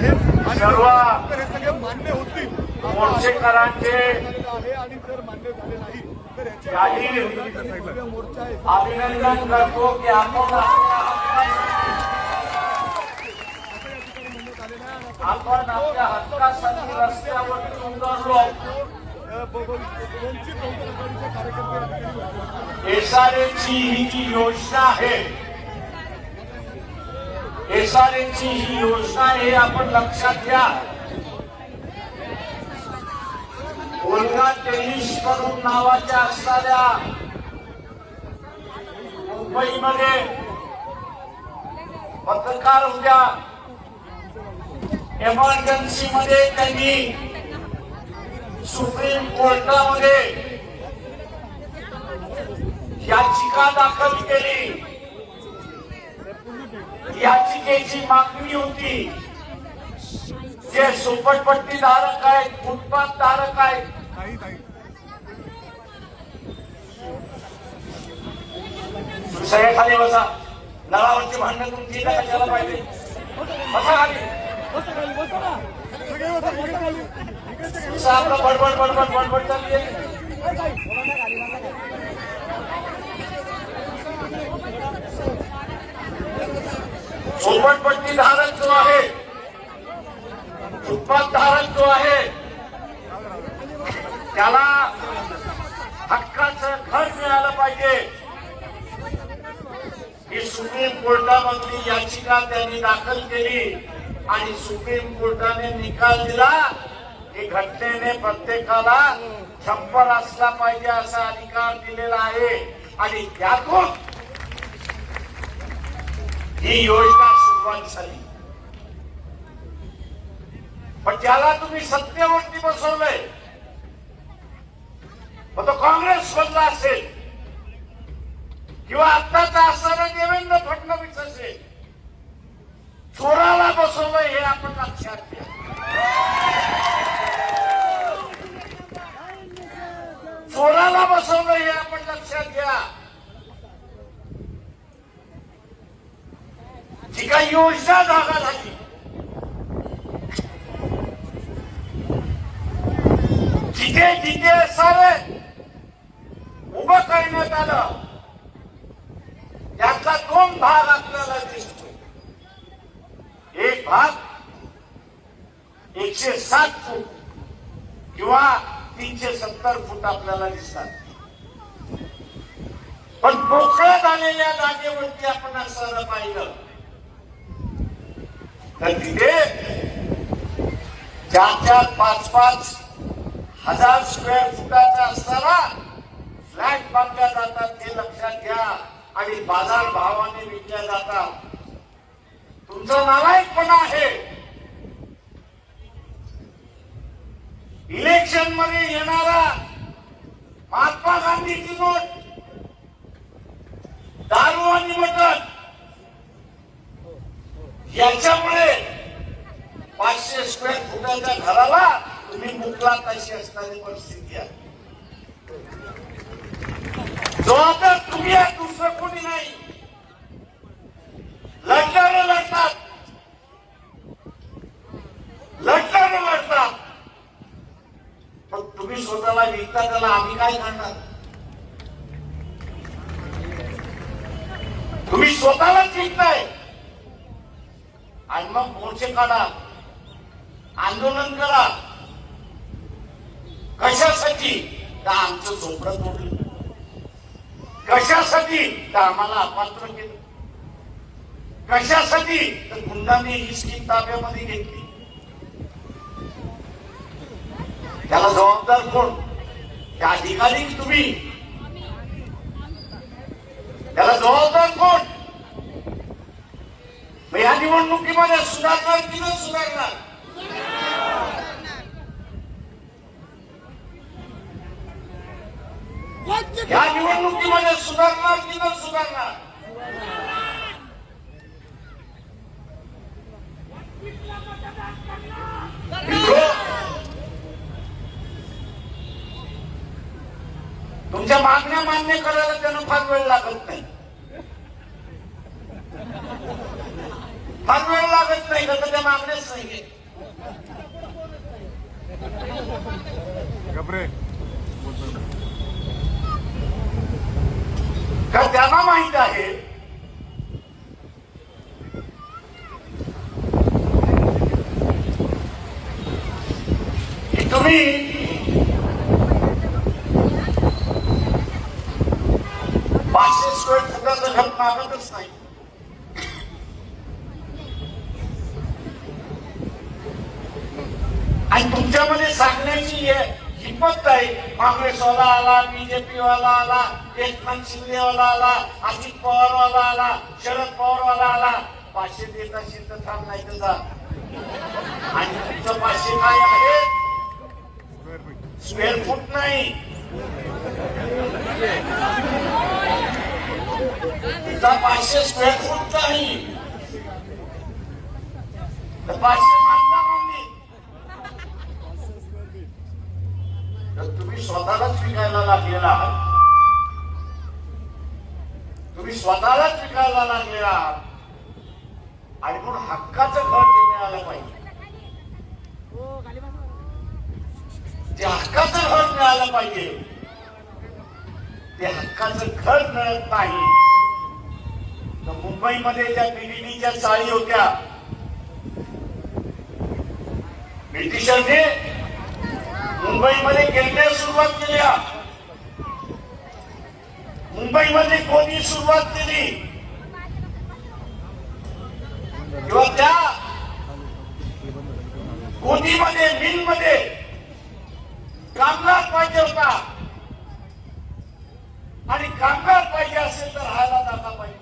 सर्व हे सगळे मान्य होतील. असं मोर्चेकरांचे आहे आणि जर मान्य झाले नाही तर याचे मोर्चा आहे. अभिनंदन करतो की आपण आपण आपल्या हक्कासाठी रस्त्यावर उतरलो. होते. एसआरएची ही जी योजना आहे एस आर एस ची ही योजना आहे आपण लक्षात घ्या. ओल्गा टेनिस करून नावाच्या असणाऱ्या मुंबईमध्ये पत्रकार होत्या एमर्जन्सी मध्ये त्यांनी सुप्रीम कोर्टामध्ये याचिका दाखल केली. याचिकेची मागणी होती. जे सुपटपट्टी धारक आहेत फुटपाथ धारक आहेत काही नाही सगळे खाली बसा. नळावरची भांडणं तुमची कशाला पाहिजे. बसा खाली. बडबड बडबड बडबड चालली आहे झोपडपट्टी धारक जो आहे फुटपाथ धारक जो आहे त्याला हक्काचं घर मिळालं पाहिजे. ही सुप्रीम कोर्टामधली याचिका त्यांनी दाखल केली आणि सुप्रीम कोर्टाने निकाल दिला की घटनेने प्रत्येकाला छप्पर असला पाहिजे असा अधिकार दिलेला आहे. आणि त्यातून ही योजना सुरुवात झाली पण ज्याला तुम्ही सत्तेवरती बसवलंय मग तो काँग्रेस मधला असेल किंवा आत्ताचा असणारा देवेंद्र फडणवीस असेल चोराला बसवलंय हे आपण लक्षात घ्या. चोराला बसवलंय हे आपण लक्षात घ्या. जी काही योजना जागा झाली जिथे जिथे सारे उभं करण्यात आलं त्यातला दोन भाग आपल्याला दिसतो एक भाग एकशे सात फूट किंवा तीनशे सत्तर फूट आपल्याला दिसतात पण मोकळ्या झालेल्या जागेवरती आपण असं पाहिलं तर तिथे चार चार पाच पाच हजार स्क्वेअर फुटाचा असताना फ्लॅट बांधल्या जातात हे लक्षात घ्या आणि बाजार भावाने विकल्या जातात. तुमचं नालायकपणा आहे. इलेक्शनमध्ये येणारा महात्मा गांधीची नोट दारू आणि मटण. याच्या स्क्वेअर घराला तुम्ही मुकला असणारी परिस्थिती आहे. जबाबदार तुम्ही आहे दुसरं कोणी नाही. लढणारे लढतात. लढणारे लढतात. पण तुम्ही स्वतःला विकता त्याला आम्ही काय करणार? तुम्ही स्वतःलाच विकताय. आणि मग मोर्चे काढा. आंदोलन करा. कशासाठी? तर आमचं झोपडं तोडलं. कशासाठी? तर आम्हाला अपात्र केलं. कशासाठी? तर गुंडांनी ही स्कीम ताब्यामध्ये घेतली. त्याला जबाबदार कोण? त्या अधिकारी तुम्ही? त्याला जबाबदार कोण? मग या निवडणुकीमध्ये सुधारणार की न सुधारणार? या निवडणुकीमध्ये सुधारणार की न सुधारणार? तुमच्या मागण्या मान्य करायला त्यांना फार वेळ लागत नाही. फार वेळ लागत नाही का तर त्या मागण्याच नाही घबरे. का त्यांना माहीत आहे? तुम्ही पाचशे स्क्वेअर फुटाचं घर मागतच नाही आणि तुमच्यामध्ये सांगण्याची हे- हिंमत नाही काँग्रेसवाला आला बीजेपी वाला आला एकनाथ शिंदेवाला आला अजित पवारवाला आला शरद पवारवाला आला पाचशे देत असेल तर थांब नाही तर जा. आणि तुमचं पाचशे काय आहे? स्क्वेअर स्क्वेअर फूट नाही. तुझा पाचशे स्क्वेअर फूट नाही. तर पाचशे लागलेला आहात तुम्ही स्वतःलाच विकायला लागलेला आहात. आणि म्हणून हक्काचं घर ते मिळालं पाहिजे. ते हक्काचं घर मिळालं पाहिजे ते हक्काचं घर मिळत नाही. तर मुंबईमध्ये ज्या बीडीडीच्या चाळी होत्या. ब्रिटिशांनी मुंबईमध्ये केंद्र सुरुवात केल्या मुंबईमध्ये कोणी सुरुवात केली? किंवा त्या कोणीमध्ये मिलमध्ये कामगार पाहिजे होता? आणि कामगार पाहिजे असेल तर राहायला जाता पाहिजे.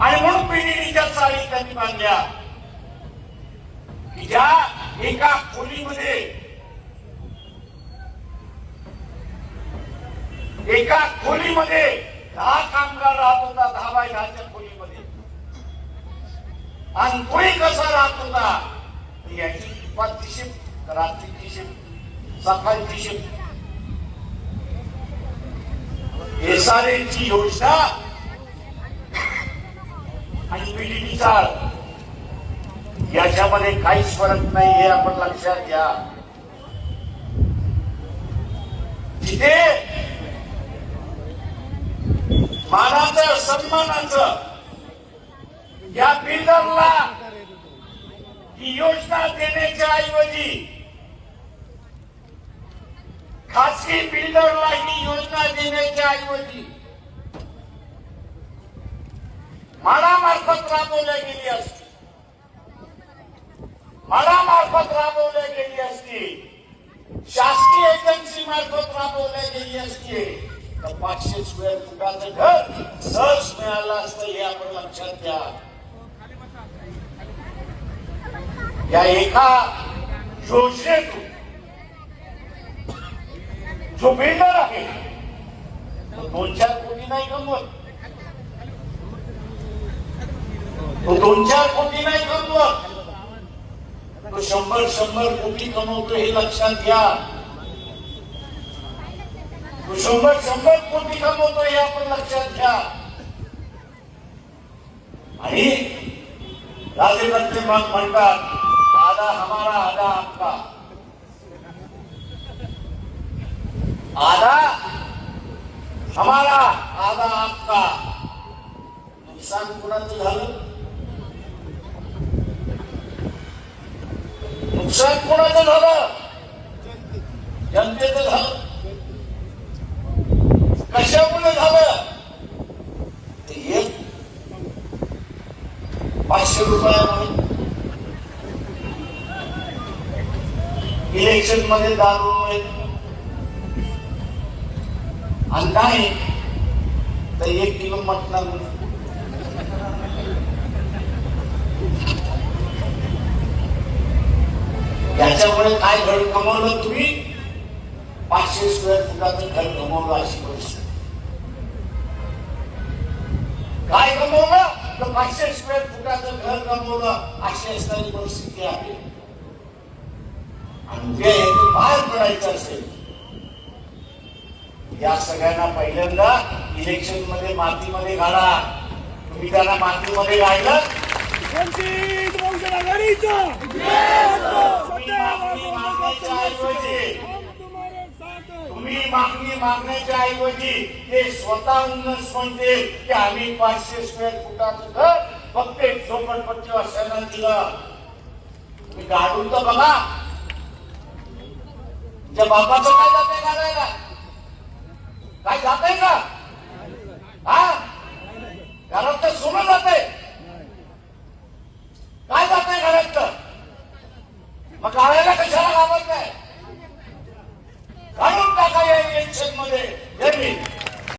आणि म्हणून पिढीच्या चाळी त्यांनी बांधल्या. की ज्या एका खोलीमध्ये एका खोलीमध्ये दहा कामगार राहत होता दहा बाय दहाच्या खोलीमध्ये. आणि कोणी कसा राहत होता? याची दुपारची शिफ्ट रात्रीची शिफ्ट सकाळची शिफ्ट एसआरएची योजना आणि पीडीपी चाळ. याच्यामध्ये काहीच फरक नाही हे आपण लक्षात घ्या. जिथे मानाचं सन्मानाचं या बिल्डरला ही योजना देण्याच्या ऐवजी खासगी बिल्डरला ही योजना देण्याच्या ऐवजी मानामार्फत राबवल्या गेली असती. मानामार्फत राबवल्या गेली असती. शासकीय एजन्सी मार्फत राबवल्या गेली असती. पाचशे स्क्वेअर फुटाचं घर सहज मिळालं असतं हे आपण लक्षात घ्या. या एका योजनेतून जो बिल्डर आहे तो दोन चार कोटी नाही कमवत. तो दोन चार कोटी नाही कमवत. तो शंभर शंभर कोटी कमवतो हे लक्षात घ्या. शंभर शंभर कोटी कमवतो हे आपण लक्षात घ्या. आणि राजकारते मग म्हणतात आधा हमारा आधा आपका. आधा हमारा आधा आपका. नुकसान कुणाचं झालं? नुकसान कोणाचं झालं? जनतेचं झालं. कशामुळे झालं ते एक पाचशे रुपयामुळे इलेक्शनमध्ये दारूमुळे आणि नाही तर एक किलो मटणार याच्यामुळे काय घड कमवलं तुम्ही पाचशे स्क्वेअर फुटाचं घर कमवलं अशी परिस्थिती काय कमवलं? तर पाचशे स्क्वेअर फुटाचं घर कमवलं. अशी असणारी परिस्थिती आहे. आणि यातून बाहेर पडायचं असेल या सगळ्यांना पहिल्यांदा इलेक्शनमध्ये मातीमध्ये घाला. तुम्ही त्यांना मातीमध्ये मागणी मागण्याच्या ऐवजी. तुम्ही मागणी मागण्याच्या ऐवजी ते स्वतःहूनच म्हणते की आम्ही पाचशे स्क्वेअर फुटाचं घर फक्त एक झोपडपट्टी असताना दिलं. तुम्ही काढून तर बघा. तुमच्या बापाचं काय जाते काढायला काय जाते का? हा? घरात तर सोनं जाते काय